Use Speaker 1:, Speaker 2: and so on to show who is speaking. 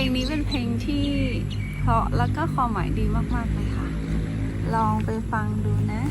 Speaker 1: ลงนี้เป็นเพลงที่เพราะแล้วก็ความหมายดีมากๆเลยค่ะ ลองไปฟังดูนะ